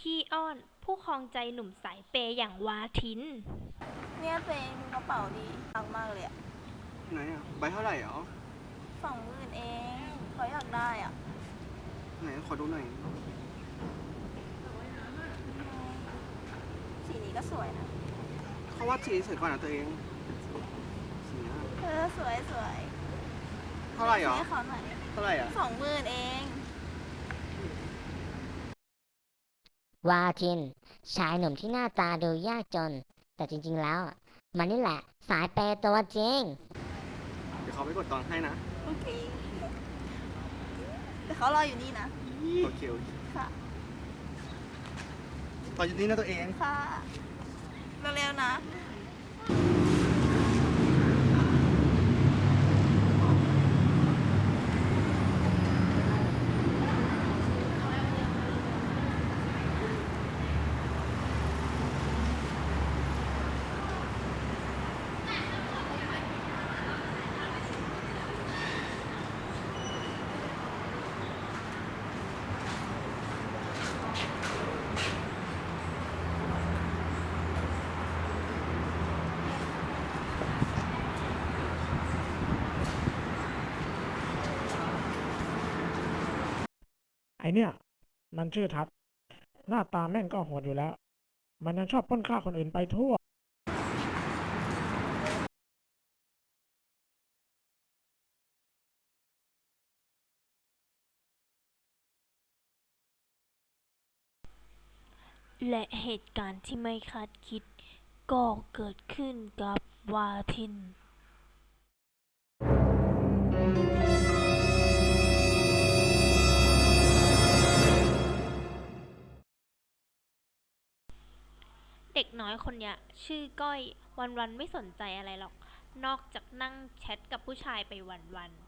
ขี้อ้อน ผู้ครองใจหนุ่มสายเปย์อย่างวาทิน เนี่ยตัวเองดูกระเป๋าดีมากมากๆเลยอะไหนอะใบเท่าไหร่หรอสองหมื่นเองเขาอยากได้อะ ไหนขอดูหน่อย สีนี้ก็สวยนะเขาว่าสีสวยกว่านะตัวเองสีเนี้ยเออสวยสวยเท่าไหร่หรอให้เขาหน่อยเท่าไหร่อะสองหมื่นเอง วาทิน ชายหนุ่มที่หน้าตาดูยากจน แต่จริง ๆ แล้ว มันนี่แหละ สายเปย์ตัวจริง เดี๋ยวเขาไปกดตอนให้นะ โอเค แต่เขารออยู่นี่นะ โอเคโอเคค่ะ ตอนอยู่นี่นะตัวเอง ค่ะ เร็วๆนะ เนี่ย มันชื่อทัศน์หน้าตาแม่งก็โหดอยู่แล้ว มันยังชอบป้นฆ่าคนอื่นไปทั่ว และเหตุการณ์ที่ไม่คาดคิดก็เกิดขึ้นกับวาทิน เด็กน้อยคนเนี้ย ชื่อก้อย วันๆไม่สนใจอะไรหรอก นอกจากนั่งแชทกับผู้ชายไปวันๆ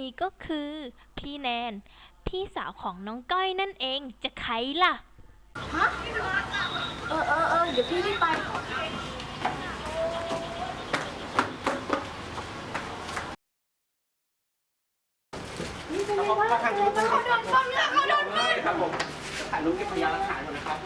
นี้ก็คือ พี่แนน พี่สาวของน้องก้อยนั่นเองจะใครล่ะเออเออเออเดี๋ยวพี่รีบไป เขาถ่ายรูปเขาโดนต้มแล้วเขาโดนต้มครับผมถ่ายรูปเก็บพยานหลักฐานก่อนนะครับ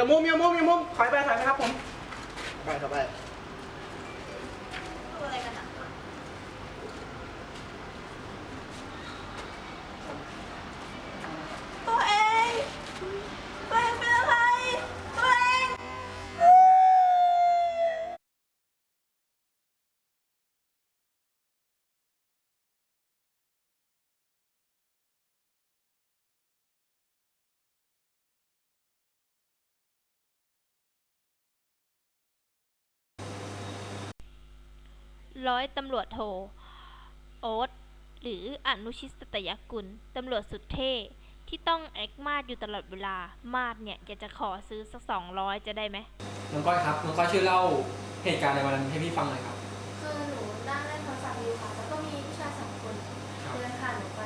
อย่ามุมอย่ามุมอย่ามุมถอยไปถอยไปครับผม ไปถอยไป ร้อยตำรวจโท โอ๊ตหรืออนุชิตสตยกุล ตำรวจสุดเท่ ที่ต้องแอคมาดอยู่ตลอดเวลา มาดเนี่ยอยากจะขอซื้อสักสองร้อยจะได้ไหม น้องก้อยครับ น้องก้อยช่วยเล่าเหตุการณ์ในวันนั้นให้พี่ฟังหน่อยครับ คือหนูนั่งเล่นโทรศัพท์อยู่ค่ะ แล้วก็มีผู้ชายสองคนครับเดินผ่านหนูไป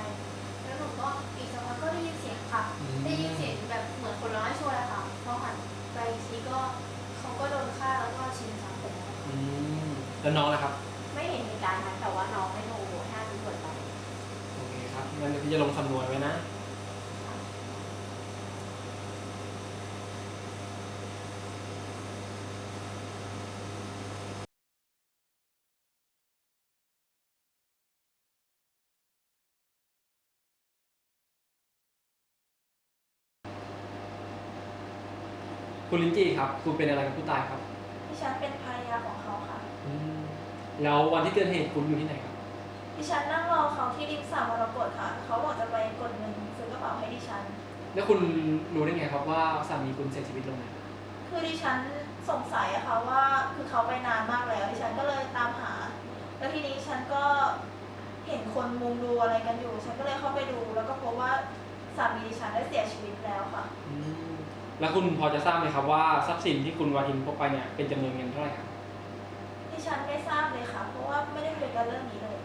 แล้วหนูก็อีกสักพักก็ได้ยินเสียงค่ะ อืม ได้ยินเสียงแบบเหมือนคนร้ายช่วยอะค่ะ พอหันไปอีกทีก็เขาก็โดนฆ่าแล้วก็ชิงทรัพย์ไปแล้ว อืมแล้วน้องนะครับ ไม่เห็นเหตุการณ์นั้นแต่ว่าน้องไม่โทรห้าตำรวจไป โอเคครับงั้นเดี๋ยวพี่จะลงสำนวนไว้นะ คุณลินจี้ครับ คุณเป็นอะไรกับผู้ตายครับดิฉันเป็นภรรยาของเขาค่ะแล้ววันที่เกิดเหตุคุณอยู่ที่ไหนครับ ดิฉันนั่งรอเขาที่ริมสระมรกตค่ะ เขาบอกจะไปกดเงินซื้อกระเป๋าให้ดิฉัน แล้วคุณรู้ได้ไงครับว่าสามีคุณเสียชีวิตลงไหนคือดิฉันสงสัยอะค่ะว่าคือเขาไปนานมากแล้ว ดิฉันก็เลยตามหา แล้วทีนี้ฉันก็เห็นคนมุงดูอะไรกันอยู่ ฉันก็เลยเข้าไปดู แล้วก็พบว่าสามีดิฉันได้เสียชีวิตแล้วค่ะ แล้วคุณพอจะทราบไหมครับว่าทรัพย์สินที่คุณวาทินพกไปเนี่ยเป็นจำนวนเงินเท่าไหร่ครับ ดิฉันไม่ทราบเลยค่ะ เพราะว่าไม่ได้คุยกันเรื่องนี้เลย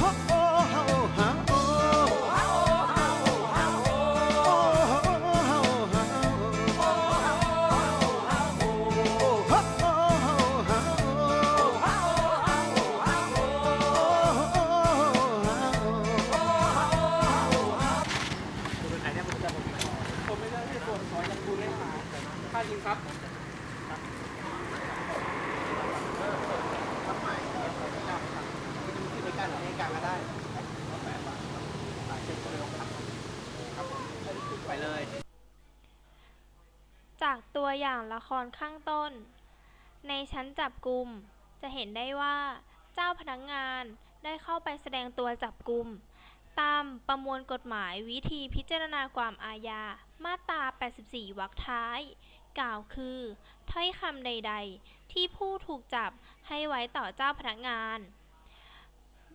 ผม ละครข้างต้น ในชั้นจับกลุ่มจะเห็นได้ว่าเจ้าพนักงานได้เข้าไปแสดงตัวจับกลุ่มตามประมวลกฎหมายวิธีพิจารณาความอาญา มาตรา 84 วรรคท้าย กล่าวคือ ถ้อยคำใด ๆ ที่ผู้ถูกจับให้ไว้ต่อเจ้าพนักงาน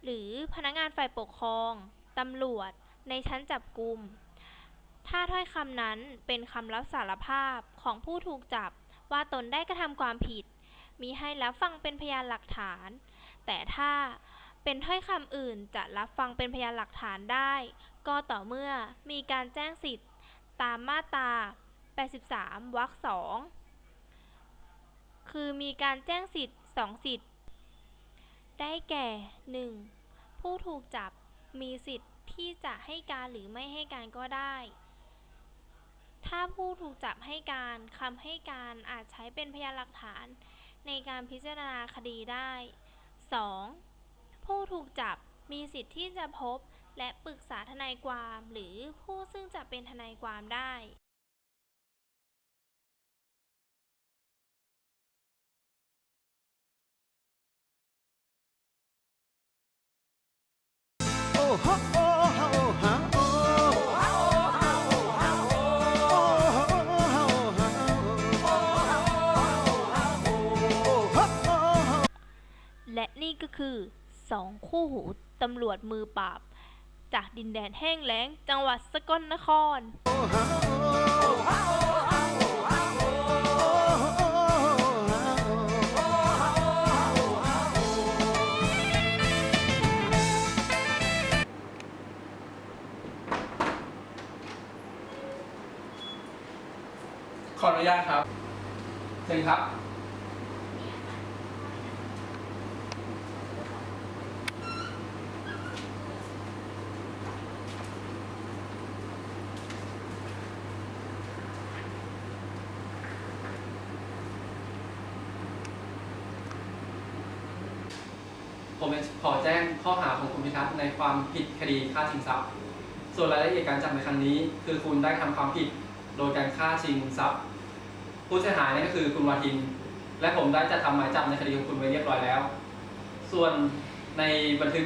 หรือพนักงานฝ่ายปกครอง ตำรวจในชั้นจับกลุ่ม ถ้าถ้อยคำนั้นเป็นคำรับสารภาพของผู้ถูกจับว่าตนได้กระทำความผิดมีให้รับฟังเป็นพยานหลักฐาน แต่ถ้าเป็นถ้อยคำอื่นจะรับฟังเป็นพยานหลักฐานได้ ก็ต่อเมื่อมีการแจ้งสิทธิ์ ตามมาตรา 83 วรรคสองคือมีการแจ้งสิทธิ์สองสิทธิ์ ได้แก่ 1. ผู้ถูกจับมีสิทธิ์ที่จะให้การหรือไม่ให้การก็ได้ ถ้าผู้ถูกจับให้การคำให้การอาจใช้เป็นพยานหลักฐานในการพิจารณาคดีได้ 2. ผู้ถูกจับมีสิทธิ์ที่จะพบและปรึกษาทนายความหรือผู้ซึ่งจะเป็นทนายความได้ และนี่ก็คือสองคู่หูตำรวจมือปราบ จากดินแดนแห้งแล้งจังหวัดสกลนคร ขออนุญาตครับเชิญครับ ผมขอแจ้งข้อหาของคุณพิทักษ์ในความผิดคดีฆ่าชิงทรัพย์ ส่วนรายละเอียดการจับในครั้งนี้ คือคุณได้ทำความผิดโดยการฆ่าชิงทรัพย์ ผู้เสียหายนั่นก็คือคุณวาทิน และผมได้จัดทำหมายจับในคดีของคุณไว้เรียบร้อยแล้ว ส่วนในบันทึก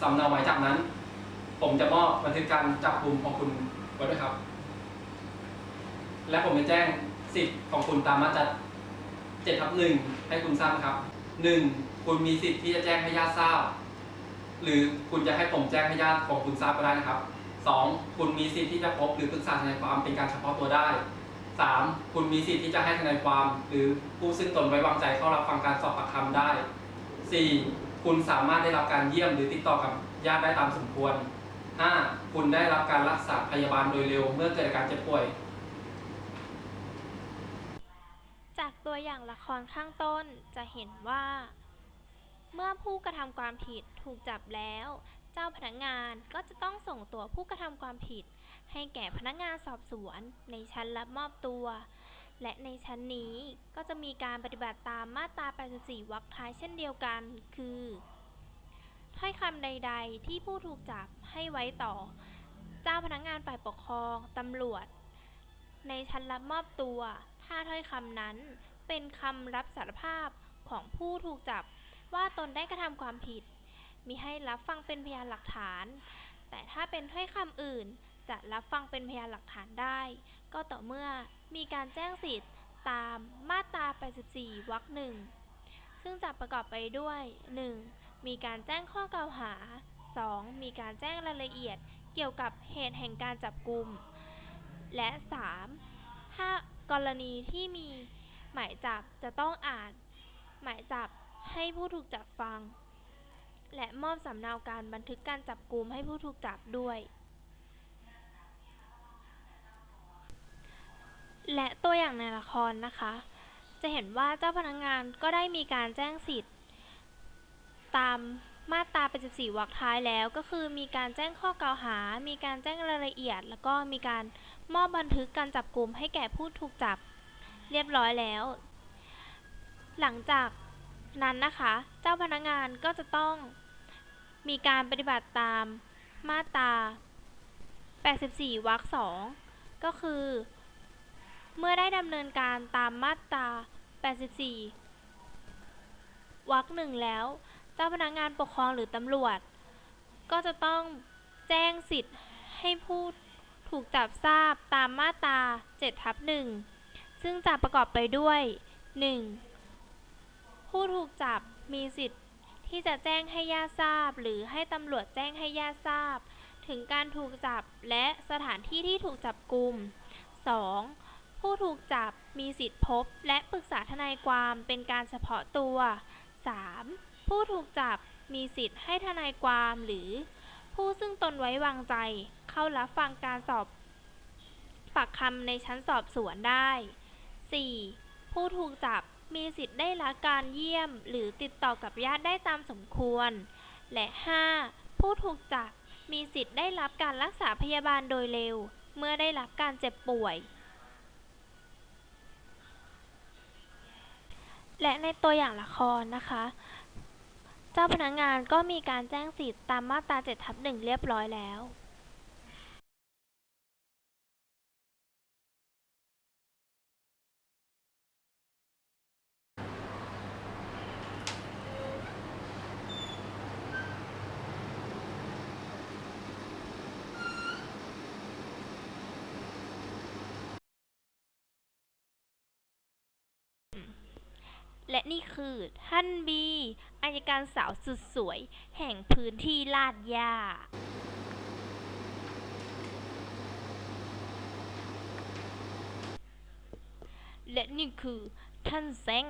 สำเนาหมายจับนั้น ผมจะมอบบันทึกการจับกลุ่มของคุณไว้ด้วยครับ และผมจะแจ้งสิทธิ์ของคุณตามมาตรา7ทับหนึ่งให้คุณทราบครับหนึ่ง คุณมีสิทธิ์ที่จะแจ้งให้ญาติทราบ หรือคุณจะให้ผมแจ้งให้ญาติของคุณทราบก็ได้นะครับสองคุณมีสิทธิ์ที่จะพบหรือปรึกษาทนายความเป็นการเฉพาะตัวได้สามคุณมีสิทธิ์ที่จะให้ทนายความ หรือผู้ซึ่งตนไว้วางใจเข้ารับฟังการสอบปากคำได้สี่คุณสามารถได้รับการเยี่ยมหรือติดต่อกับญาติได้ตามสมควร 5. คุณได้รับการรักษาพยาบาลโดยเร็วเมื่อเกิดอาการเจ็บป่วย จากตัวอย่างละครข้างต้นจะเห็นว่า เมื่อผู้กระทำความผิดถูกจับแล้ว เจ้าพนักงานก็จะต้องส่งตัวผู้กระทำความผิด ให้แก่พนักงานสอบสวน ในชั้นรับมอบตัว และในชั้นนี้ก็จะมีการปฏิบัติตามมาตรา 84 วรรคท้ายเช่นเดียวกัน คือถ้อยคำใด ๆ ที่ผู้ถูกจับให้ไว้ต่อ เจ้าพนักงานฝ่ายปกครองตำรวจ ในชั้นรับมอบตัว ถ้าถ้อยคำนั้นเป็นคำรับสารภาพของผู้ถูกจับ ว่าตนได้กระทำความผิด มิให้รับฟังเป็นพยานหลักฐาน แต่ถ้าเป็นถ้อยคำอื่น จะรับฟังเป็นพยานหลักฐานได้ ก็ต่อเมื่อมีการแจ้งสิทธิ์ตามมาตรา 84 วรรคหนึ่งซึ่งจะประกอบไปด้วย 1. มีการแจ้งข้อกล่าวหา 2. มีการแจ้งรายละเอียดเกี่ยวกับเหตุแห่งการจับกลุ่ม และ 3. ถ้ากรณีที่มีหมายจับจะต้องอ่าน หมายจับ ให้ผู้ถูกจับฟัง และมอบสำเนาการบันทึกการจับกลุมให้ผู้ถูกจับด้วย และตัวอย่างในละครนะคะ จะเห็นว่าเจ้าพนักงานก็ได้มีการแจ้งสิทธิ์ ตามมาตรา84วรรคท้ายแล้วก็คือมีการแจ้งข้อกล่าวหา มีการแจ้งรายละเอียด แล้วก็มีการมอบบันทึกการจับกลุ่มให้แก่ผู้ถูกจับ เรียบร้อยแล้ว หลังจาก นั้นนะคะ เจ้าพนักงานก็จะต้องมีการปฏิบัติตามมาตรา 84 วรรคสองก็คือ เมื่อได้ดำเนินการตามมาตรา 84 วรรคหนึ่งแล้ว เจ้าพนักงานปกครองหรือตำรวจ ก็จะต้องแจ้งสิทธิ์ให้ผู้ถูกจับทราบตามมาตรา7ทับ1ซึ่งจะประกอบไปด้วย 1. ผู้ถูกจับมีสิทธิ์ที่จะแจ้งให้ญาติทราบ หรือให้ตำรวจแจ้งให้ญาติทราบ ถึงการถูกจับและสถานที่ที่ถูกจับกุม 2. ผู้ถูกจับมีสิทธิ์พบ และปรึกษาทนายความเป็นการเฉพาะตัว 3. ผู้ถูกจับมีสิทธิ์ให้ทนายความหรือ ผู้ซึ่งตนไว้วางใจ เข้ารับฟังการสอบปากคำในชั้นสอบสวนได้ 4. ผู้ถูกจับ มีสิทธิ์ได้รับการเยี่ยมหรือติดต่อกับญาติได้ตามสมควร และ 5. ผู้ถูกจับมีสิทธิ์ได้รับการรักษาพยาบาลโดยเร็ว เมื่อได้รับการเจ็บป่วย และในตัวอย่างละครนะคะ เจ้าพนักงานก็มีการแจ้งสิทธิ์ตามมาตรา7ทับ1เรียบร้อยแล้ว และนี่คือท่านบีอายการสาวสุดสวย แห่งพื้นที่ลาดยาและนี่คือท่านแซง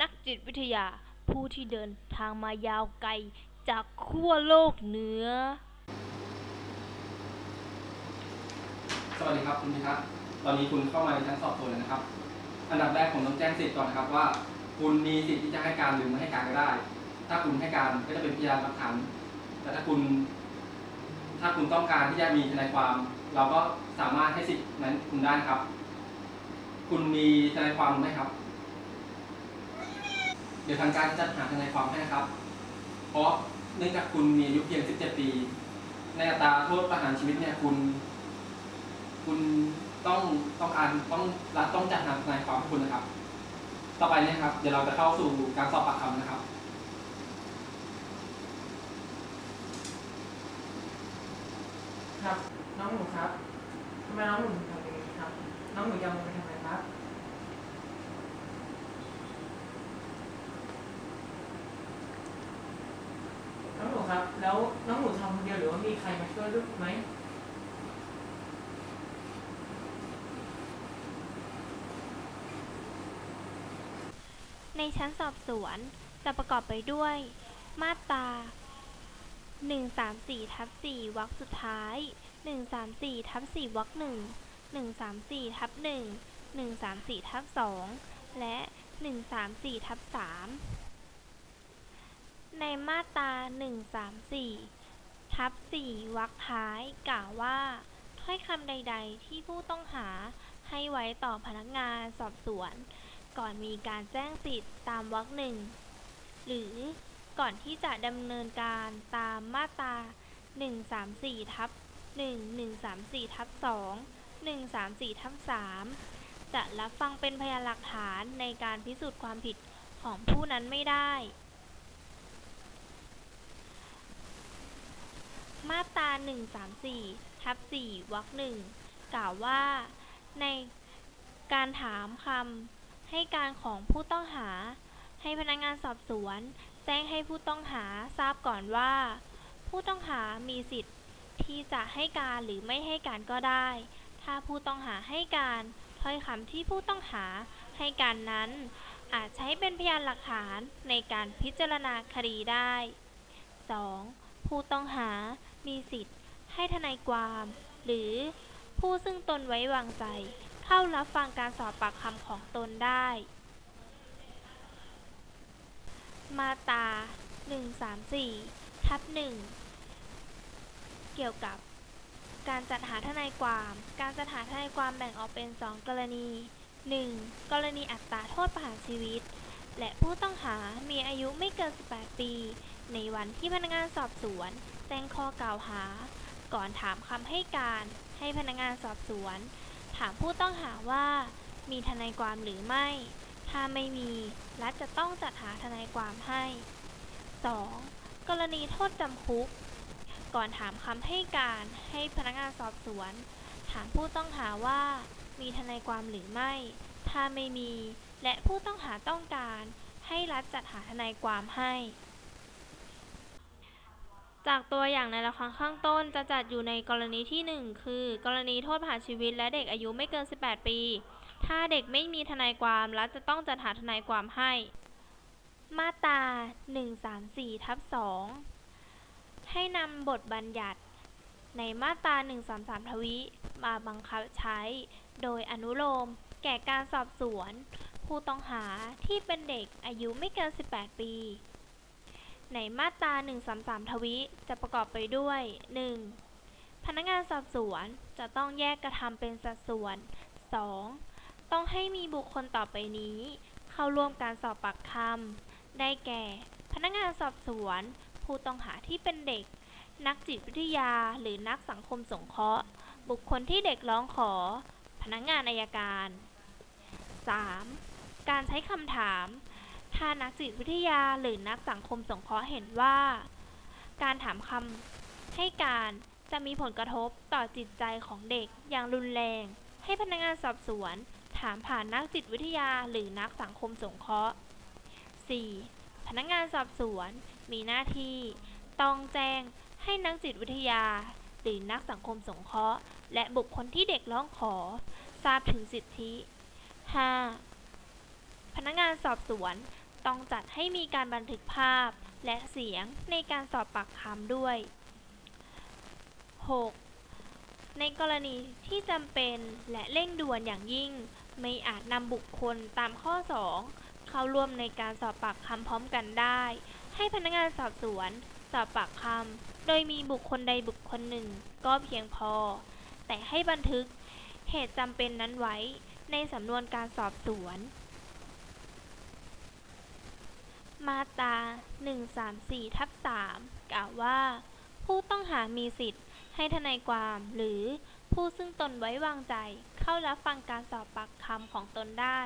นักจิตวิทยาผู้ที่เดินทางมายาวไกลจากขั้วโลกเหนือ สวัสดีครับคุณพิทักษ์ตอนนี้คุณเข้ามาในชั้นสอบสวนแล้วนะครับ อันดับแรกผมต้องแจ้งสิทธิ์ก่อนนะครับว่า คุณมีสิทธิ์ที่จะให้การหรือไม่ให้การก็ได้ ถ้าคุณให้การก็จะเป็นพยานหลักฐาน แต่ถ้าคุณ ถ้าคุณต้องการที่จะมีทนายความ เราก็สามารถให้สิทธิ์นั้นคุณได้นะครับ คุณมีทนายความไหมครับ เดี๋ยวทางการจะจัดหาทนายความให้นะครับ เพราะเนื่องจากคุณมีอายุเพียง 17 ปี ในอัตราโทษประหารชีวิตเนี่ยคุณ คุณต้องต้องการต้องรัฐต้องจัดหาทนายความให้คุณนะครับ ต่อไปนี่ครับ เดี๋ยวเราจะเข้าสู่การสอบปากคำนะครับ ครับ น้องหนูครับทำไมน้องหนูถึงทำอย่างนี้ครับ น้องหนูยอมไปทำไมครับ น้องหนูครับ แล้วน้องหนูทำคนเดียวหรือว่ามีใครมาช่วยด้วยไหม ในชั้นสอบสวน จะประกอบไปด้วย มาตรา 134ทับ4วรรคสุดท้าย 134ทับ4วรรค1 134ทับ1 134ทับ2และ 134ทับ3ในมาตรา 134ทับ4วรรคท้ายกล่าวว่าถ้อยคำใด ๆ ที่ผู้ต้องหาให้ไว้ต่อพนักงานสอบสวน ก่อนมีการแจ้งสิทธิตามวรรคหนึ่งหรือก่อนที่จะดำเนินการตามมาตรา 134ทับ1 134ทับ2 134ทับ3จะรับฟังเป็นพยานหลักฐานในการพิสูจน์ความผิดของผู้นั้นไม่ได้ มาตรา 134ทับ4วรรคหนึ่งกล่าวว่าในการถามคำ ให้การของผู้ต้องหา ให้พนักงานสอบสวน แจ้งให้ผู้ต้องหาทราบก่อนว่า ผู้ต้องหามีสิทธิ์ที่จะให้การหรือไม่ให้การก็ได้ ถ้าผู้ต้องหาให้การถ้อยคำที่ผู้ต้องหาให้การนั้น อาจใช้เป็นพยานหลักฐานในการพิจารณาคดีได้ 2. ผู้ต้องหา มีสิทธิ์ ให้ทนายความ หรือผู้ซึ่งตนไว้วางใจ เข้ารับฟังการสอบปากคำของตนได้ มาตรา 134 ทับ 1 เกี่ยวกับ การจัดหาทนายความ การจัดหาทนายความแบ่งออกเป็น 2 กรณี 1. กรณีอัตราโทษประหารชีวิต และผู้ต้องหา มีอายุไม่เกิน 18 ปี ในวันที่พนักงานสอบสวนแจ้งข้อกล่าวหา ก่อนถามคำให้การ ให้พนักงานสอบสวน ถามผู้ต้องหาว่า มีทนายความหรือไม่ ถ้าไม่มีรัฐจะต้องจัดหาทนายความให้ 2. กรณีโทษจำคุก ก่อนถามคำให้การให้พนักงานสอบสวน ถามผู้ต้องหาว่า มีทนายความหรือไม่ ถ้าไม่มี และผู้ต้องหาต้องการ ให้รัฐจัดหาทนายความให้ จากตัวอย่างในละครข้างต้นจะจัดอยู่ในกรณีที่ 1 คือ กรณีโทษประหารชีวิตและเด็กอายุไม่เกิน 18 ปี ถ้าเด็กไม่มีทนายความรัฐจะต้องจัดหาทนายความให้ มาตรา 134ทับ2ให้นำบทบัญญัติ ในมาตรา 133 ทวิมาบังคับใช้ โดยอนุโลม แก่การสอบสวน ผู้ต้องหาที่เป็นเด็กอายุไม่เกิน 18 ปี ในมาตรา 133 ทวิ จะประกอบไปด้วย 1. พนักงานสอบสวนจะต้องแยกกระทำเป็นสัดส่วน 2. ต้องให้มีบุคคลต่อไปนี้ เข้าร่วมการสอบปากคำได้แก่ พนักงานสอบสวน ผู้ต้องหาที่เป็นเด็ก นักจิตวิทยาหรือนักสังคมสงเคราะห์ บุคคลที่เด็กร้องขอ พนักงานอายการ 3. การใช้คำถาม ถ้านักจิตวิทยาหรือนักสังคมสงเคราะห์เห็นว่า การถามคำให้การจะมีผลกระทบต่อจิตใจของเด็กอย่างรุนแรง ให้พนักงานสอบสวน ถามผ่านนักจิตวิทยาหรือนักสังคมสงเคราะห์ 4. พนักงานสอบสวนมีหน้าที่ ต้องแจ้งให้นักจิตวิทยา หรือนักสังคมสงเคราะห์ และบุคคลที่เด็กร้องขอ ทราบถึงสิทธิ 5. พนักงานสอบสวน ต้องจัดให้มีการบันทึกภาพและเสียงในการสอบปากคำด้วย 6. ในกรณีที่จำเป็นและเร่งด่วนอย่างยิ่ง ไม่อาจนำบุคคลตามข้อ 2 เข้าร่วมในการสอบปากคำพร้อมกันได้ ให้พนักงานสอบสวน สอบปากคำโดยมีบุคคลใดบุคคลหนึ่ง ก็เพียงพอ แต่ให้บันทึกเหตุจำเป็นนั้นไว้ในสำนวนการสอบสวน มาตรา134ทับ3กล่าวว่า ผู้ต้องหามีสิทธิ์ ให้ทนายความหรือผู้ซึ่งตนไว้วางใจเข้ารับฟังการสอบปากคำของตนได้